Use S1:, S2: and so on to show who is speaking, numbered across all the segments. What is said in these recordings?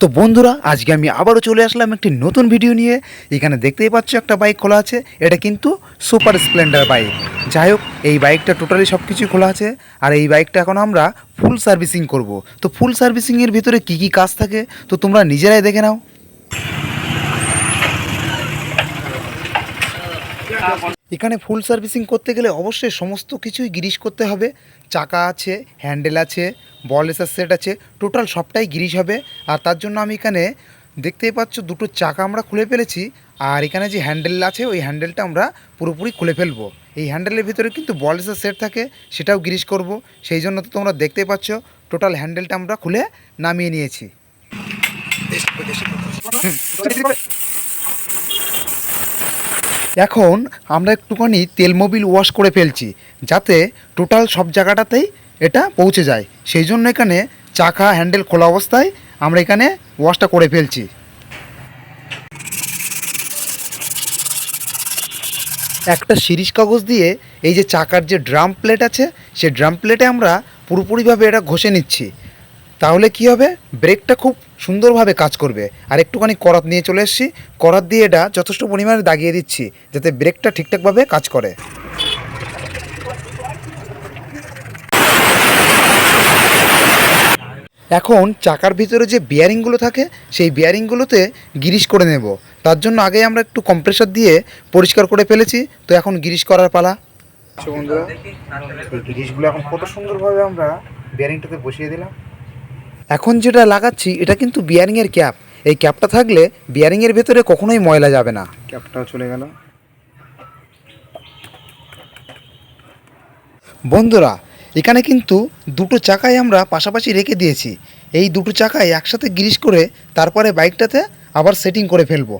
S1: তো বন্ধুরা, আজকে আমি আবারও চলে আসলাম একটি নতুন ভিডিও নিয়ে। এখানে দেখতেই পাচ্ছ একটা বাইক খোলা আছে। এটা কিন্তু সুপার স্প্লেন্ডার বাইক যাই হোক, এই বাইকটা টোটালি সব কিছু খোলা আছে। আর এই বাইকটা এখন আমরা ফুল সার্ভিসিং করব। তো ফুল সার্ভিসিংয়ের ভিতরে কি কি কাজ থাকে, তো তোমরা নিজেরাই দেখে নাও। এখানে ফুল সার্ভিসিং করতে গেলে অবশ্যই সমস্ত কিছুই গিরিশ করতে হবে। চাকা আছে হ্যান্ডেল আছে বল এসার সেট আছে টোটাল সবটাই গিরিশ হবে। আর তার জন্য আমি এখানে দেখতেই পাচ্ছ দুটো চাকা আমরা খুলে ফেলেছি। আর এখানে যে হ্যান্ডেল আছে ওই হ্যান্ডেলটা আমরা পুরোপুরি খুলে ফেলব। এই হ্যান্ডেলের ভিতরে কিন্তু বল এসার সেট থাকে সেটাও গিরিশ করব। সেই জন্য তো তোমরা দেখতেই পাচ্ছ টোটাল হ্যান্ডেলটা আমরা খুলে নামিয়ে নিয়েছি। এখন আমরা একটুখানি তেল মোবিল ওয়াশ করে ফেলছি, যাতে টোটাল সব জায়গাটাতেই এটা পৌঁছে যায়। সেই জন্য এখানে চাকা হ্যান্ডেল খোলা অবস্থায় আমরা এখানে ওয়াশটা করে ফেলছি। একটা শিরিষ কাগজ দিয়ে এই যে চাকার যে ড্রাম প্লেট আছে, সেই ড্রাম প্লেটে আমরা পুরোপুরিভাবে এটা ঘষে নিচ্ছি। তাহলে কি হবে? ব্রেকটা খুব সুন্দরভাবে কাজ করবে। আর একটুখানি করাত নিয়ে চলে এসেছি। করাত দিয়ে এটা যথেষ্ট পরিমাণে দাগিয়ে দিচ্ছি, যাতে ব্রেকটা ঠিকঠাকভাবে কাজ করে। এখন চাকার ভিতরে যে বিয়ারিংগুলো থাকে, সেই বিয়ারিংগুলোতে গিরিশ করে নেব। তার জন্য আগে আমরা একটু কম্প্রেসার দিয়ে পরিষ্কার করে ফেলেছি। তো এখন গিরিশ করার পালা। আচ্ছা বন্ধুরা, এই গিরিশগুলো এখন কত সুন্দরভাবে আমরা বিয়ারিংটাতে বসিয়ে দিলাম। এখন যেটা লাগাচ্ছি এটা কিন্তু বিয়ারিংয়ের ক্যাপ এই ক্যাপটা থাকলে বিয়ারিংয়ের ভেতরে কখনোই ময়লা যাবে না। ক্যাপটাও চলে গেল। বন্ধুরা এখানে কিন্তু দুটো চাকায় আমরা পাশাপাশি রেখে দিয়েছি। এই দুটো চাকায় একসাথে গ্রিস করে তারপরে বাইকটাতে আবার সেটিং করে ফেলব।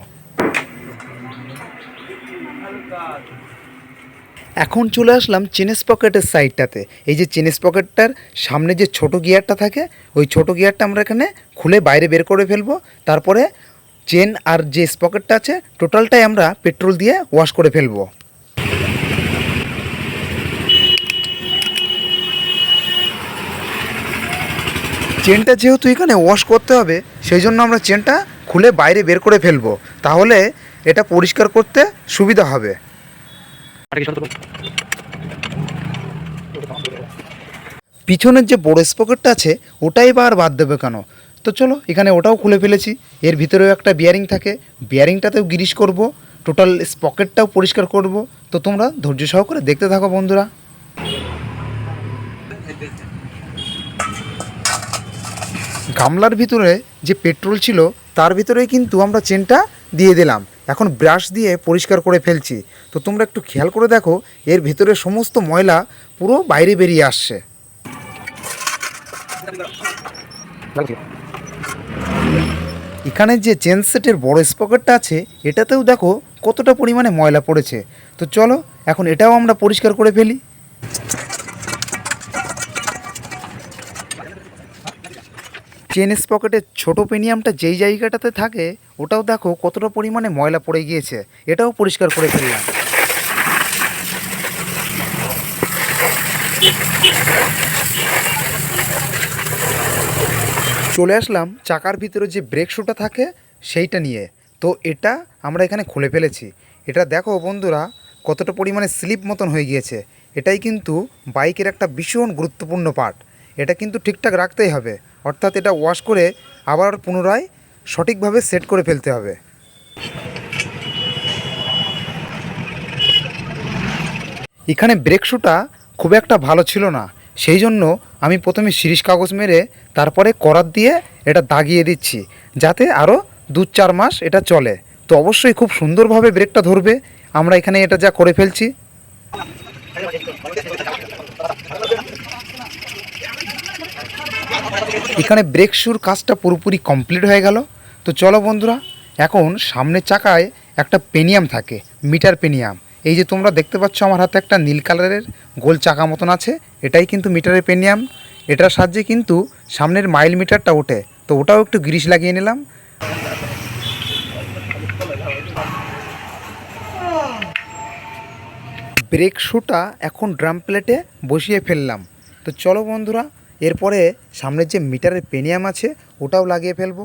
S1: এখন চলে আসলাম চেনেস পকেটের সাইডটাতে এই যে চেনেস পকেটটার সামনে যে ছোট গিয়ারটা থাকে, ওই ছোট গিয়ারটা আমরা এখানে খুলে বাইরে বের করে ফেলব। তারপরে চেন আর যে স্পকেটটা আছে টোটালটাই আমরা পেট্রোল দিয়ে ওয়াশ করে ফেলব। চেনটা যেহেতু এখানে ওয়াশ করতে হবে, সেই জন্য আমরা চেনটা খুলে বাইরে বের করে ফেলব। তাহলে এটা পরিষ্কার করতে সুবিধা হবে। পিছনের যে বড় স্পকেটটা আছে ওটাই বা আর বাদ দেবে কেন? তো চলো, এখানে ওটাও খুলে ফেলেছি। এর ভিতরেও একটা বিয়ারিং থাকে। বিয়ারিংটাতেও গিরিশ করব। টোটাল স্পকেটটাও পরিষ্কার করব। তো তোমরা ধৈর্য সহকারে দেখতে থাকো বন্ধুরা। গামলার ভিতরে যে পেট্রোল ছিল, তার ভিতরেই কিন্তু আমরা চেনটা দিয়ে দিলাম। এখন ব্রাশ দিয়ে পরিষ্কার করে ফেলছি। তো তোমরা একটু খেয়াল করে দেখো, এর ভেতরে সমস্ত ময়লা পুরো বাইরে বেরিয়ে আসছে। এখানে যে চেন সেটের বড় স্পকেটটা আছে, এটাতেও দেখো কতটা পরিমাণে ময়লা পড়েছে। তো চলো, এখন এটাও আমরা পরিষ্কার করে ফেলি। চেন পকেটের ছোট পেনিয়ামটা যেই জায়গাটাতে থাকে, ওটাও দেখো কতটা পরিমাণে ময়লা পড়ে গিয়েছে। এটাও পরিষ্কার করে ফেললাম। চলে আসলাম চাকার ভিতরে যে ব্রেক শুটা থাকে, সেইটা নিয়ে। তো এটা আমরা এখানে খুলে ফেলেছি। এটা দেখো বন্ধুরা, কতটা পরিমাণে স্লিপ মতন হয়ে গিয়েছে। এটাই কিন্তু বাইকের একটা ভীষণ গুরুত্বপূর্ণ পার্ট এটা কিন্তু ঠিকঠাক রাখতেই হবে। অর্থাৎ এটা ওয়াশ করে আবার পুনরায় সঠিকভাবে সেট করে ফেলতে হবে। এখানে ব্রেক শুটা খুব একটা ভালো ছিল না। সেই জন্য আমি প্রথমে শিরিষ কাগজ মেরে তারপরে করাত দিয়ে এটা দাগিয়ে দিচ্ছি, যাতে আরও দু চার মাস এটা চলে। তো অবশ্যই খুব সুন্দরভাবে ব্রেকটা ধরবে। আমরা এখানে এটা যা করে ফেলছি। এখানে ব্রেক শুর কাজটা পুরোপুরি কমপ্লিট হয়ে গেল। তো চলো বন্ধুরা, এখন সামনের চাকায় একটা পেনিয়াম থাকে, মিটার পেনিয়াম। এই যে তোমরা দেখতে পাচ্ছ, আমার হাতে একটা নীল কালারের গোল চাকা মতন আছে, এটাই কিন্তু মিটারের পেনিয়াম। এটার সাহায্যে কিন্তু সামনের মাইল মিটারটা ওঠে, তো ওটাও একটু গ্রিস লাগিয়ে নিলাম। ব্রেক শুটা এখন ড্রাম প্লেটে বসিয়ে ফেললাম। তো চলো বন্ধুরা এরপরে সামনের যে মিটারের পেনিয়াম আছে, ওটাও লাগিয়ে ফেলব।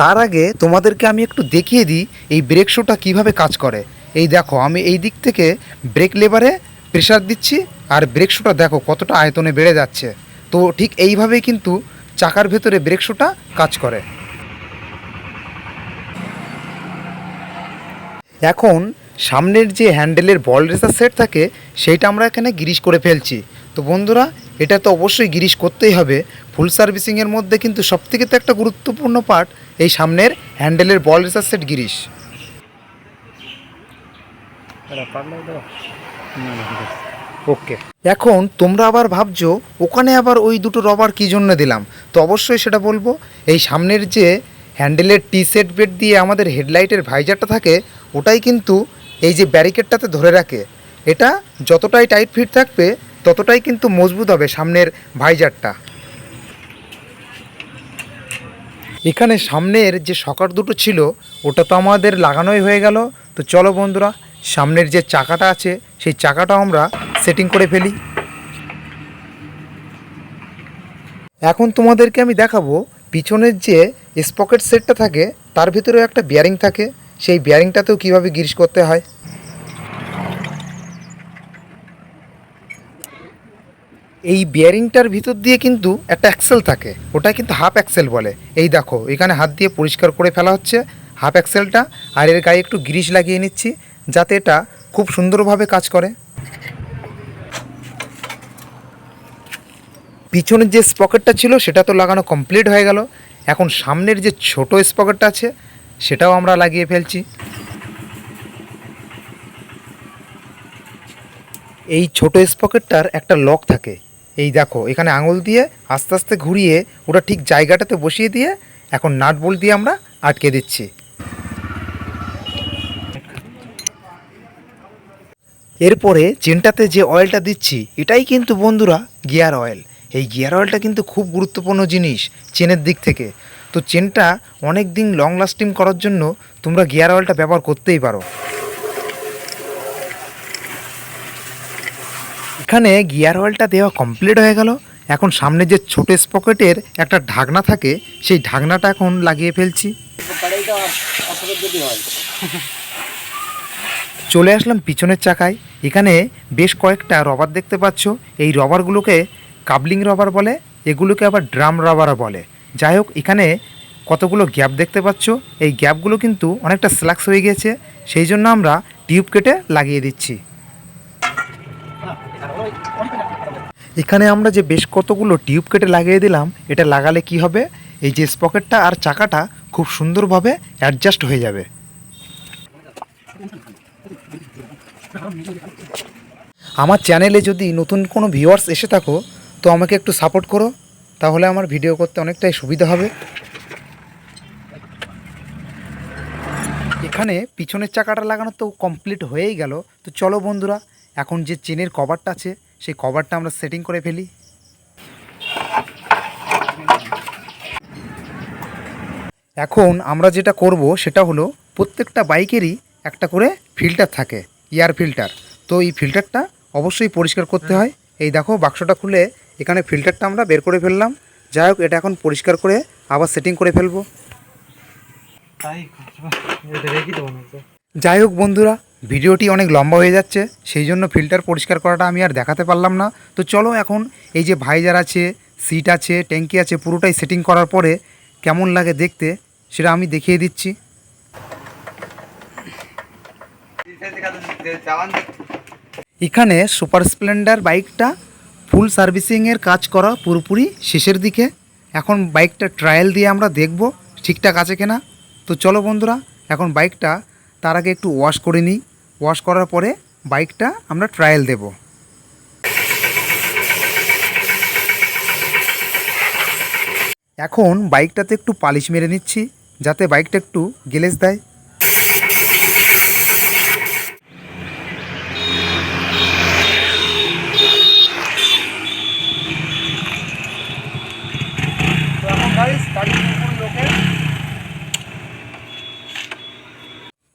S1: তার আগে তোমাদেরকে আমি একটু দেখিয়ে দিই এই ব্রেক শোটা কীভাবে কাজ করে। এই দেখো, আমি এই দিক থেকে ব্রেক লেবারে প্রেশার দিচ্ছি, আর ব্রেক শোটা দেখো কতটা আয়তনে বেড়ে যাচ্ছে। তো ঠিক এইভাবেই কিন্তু চাকার ভেতরে ব্রেক শোটা কাজ করে। এখন সামনের যে হ্যান্ডেলের বল রেসার সেট থাকে, সেইটা আমরা এখানে গিরিশ করে ফেলছি। তো বন্ধুরা, এটা তো অবশ্যই গিরিশ করতেই হবে। ফুল সার্ভিসিংয়ের মধ্যে কিন্তু সবথেকে তো একটা গুরুত্বপূর্ণ পার্ট, এই সামনের হ্যান্ডেলের বল রেসার সেট গিরিশ। ওকে। এখন তোমরা আবার ভাবছ, ওখানে আবার ওই দুটো রবার কী জন্য দিলাম? তো অবশ্যই সেটা বলব, এই সামনের যে হ্যান্ডেলের টি সেট বেড দিয়ে আমাদের হেডলাইটের ভাইজারটা থাকে, ওটাই কিন্তু এই যে ব্যারিকেডটাতে ধরে রাখে, এটা যতটাই টাইট ফিট থাকবে, ততটাই কিন্তু মজবুত হবে সামনের ভাইজারটা এখানে সামনের যে সকার দুটো ছিল, ওটা তো আমাদের লাগানোই হয়ে গেল। তো চলো বন্ধুরা, সামনের যে চাকাটা আছে, সেই চাকাটাও আমরা সেটিং করে ফেলি। এখন তোমাদেরকে আমি দেখাবো, পিছনের যে স্পকেট সেটটা থাকে, তার ভিতরেও একটা বিয়ারিং থাকে। সেই বিয়ারিংটাতেও কীভাবে গিরিশ করতে হয়? এই বিয়ারিংটার ভিতর দিয়ে কিন্তু একটা অ্যাক্সেল থাকে। ওটা কিন্তু হাফ অ্যাক্সেল বলে। এই দেখো, এখানে হাত দিয়ে পরিষ্কার করে ফেলা হচ্ছে হাফ অ্যাক্সেলটা আর এর গায়ে একটু গ্রিস লাগিয়ে নিচ্ছি, যাতে এটা খুব সুন্দরভাবে কাজ করে। পিছনের যে স্পকেটটা ছিল, সেটা তো লাগানো কমপ্লিট হয়ে গেল। এখন সামনের যে ছোট স্পকেটটা আছে সেটাও আমরা লাগিয়ে ফেলছি। এই ছোট স্পকেটটার একটা লক থাকে। এই দেখো, এখানে আঙুল দিয়ে আস্তে আস্তে ঘুরিয়ে ওটা ঠিক জায়গাটাতে বসিয়ে দিয়ে এখন নাট বোল্ট দিয়ে আমরা আটকে দিচ্ছি। এরপরে চেনটাতে যে অয়েলটা দিচ্ছি, এটাই কিন্তু বন্ধুরা গিয়ার অয়েল। এই গিয়ার অয়েলটা কিন্তু খুব গুরুত্বপূর্ণ জিনিস চেনের দিক থেকে। তো চেনটা অনেক দিন লং লাস্টিং করার জন্য তোমরা গিয়ার অয়েলটা ব্যবহার করতেই পারো। এখানে গিয়ার অয়েলটা দেওয়া কমপ্লিট হয়ে গেল। এখন সামনে যে ছোট স্পকেটের একটা ঢাকনা থাকে, সেই ঢাকনাটা এখন লাগিয়ে ফেলছি। চলে আসলাম পিছনের চাকায়। এখানে বেশ কয়েকটা রবার দেখতে পাচ্ছ। এই রবারগুলোকে কাবলিং রবার বলে, এগুলোকে আবার ড্রাম রবারও বলে। যাই হোক, এখানে কতগুলো গ্যাপ দেখতে পাচ্ছ। এই গ্যাপগুলো কিন্তু অনেকটা স্ল্যাক্স হয়ে গেছে সেই জন্য আমরা টিউব কেটে লাগিয়ে দিচ্ছি। এখানে আমরা যে বেশ কতগুলো টিউব কেটে লাগিয়ে দিলাম, এটা লাগালে কি হবে? এই যে স্পকেটটা আর চাকাটা খুব সুন্দরভাবে অ্যাডজাস্ট হয়ে যাবে। আমার চ্যানেলে যদি নতুন কোনো ভিউয়ার্স এসে থাকো, তো আমাকে একটু সাপোর্ট করো। তাহলে আমার ভিডিও করতে অনেকটাই সুবিধা হবে। এখানে পিছনের চাকাটা লাগানো তো কমপ্লিট হয়েই গেল। তো চলো বন্ধুরা, এখন যে চেনের কভারটা আছে, সেই কভারটা আমরা সেটিং করে ফেলি। এখন আমরা যেটা করব, সেটা হলো প্রত্যেকটা বাইকেরই একটা করে ফিল্টার থাকে এয়ার ফিল্টার তো এই ফিল্টারটা অবশ্যই পরিষ্কার করতে হয়। এই দেখো, বাক্সটা খুলে এখানে ফিল্টারটা আমরা বের করে ফেললাম। যাই হোক এটা এখন পরিষ্কার করে আবার সেটিং করে ফেলব। যাই হোক বন্ধুরা ভিডিওটি অনেক লম্বা হয়ে যাচ্ছে সেই জন্য ফিল্টার পরিষ্কার করাটা আমি আর দেখাতে পারলাম না। তো চলো এখন এই যে ভাইজার আছে সিট আছে ট্যাঙ্কি আছে পুরোটাই সেটিং করার পরে কেমন লাগে দেখতে সেটা আমি দেখিয়ে দিচ্ছি। এখানে সুপার স্প্লেন্ডার বাইকটা ফুল সার্ভিসিংয়ের কাজ করা পুরোপুরি শেষের দিকে। এখন বাইকটা ট্রায়াল দিয়ে আমরা দেখব ঠিকঠাক আছে কিনা। তো চলো বন্ধুরা, এখন বাইকটা তার আগে একটু ওয়াশ করে নিই। ওয়াশ করার পরে বাইকটা আমরা ট্রায়াল দেব। এখন বাইকটাতে একটু পালিশ মেরে নিচ্ছি, যাতে বাইকটা একটু গেলেজ দেয়।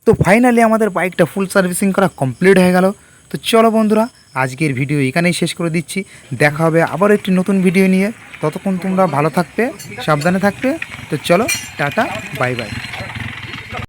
S1: তো ফাইনালি আমাদের বাইকটা ফুল সার্ভিসিং করা কমপ্লিট হয়ে গেল। তো চলো বন্ধুরা, আজকের ভিডিও এখানেই শেষ করে দিচ্ছি। দেখা হবে আবার একটি নতুন ভিডিও নিয়ে। ততক্ষণ তোমরা ভালো থাকবে, সাবধানে থাকবে। তো চলো, টাটা বাই বাই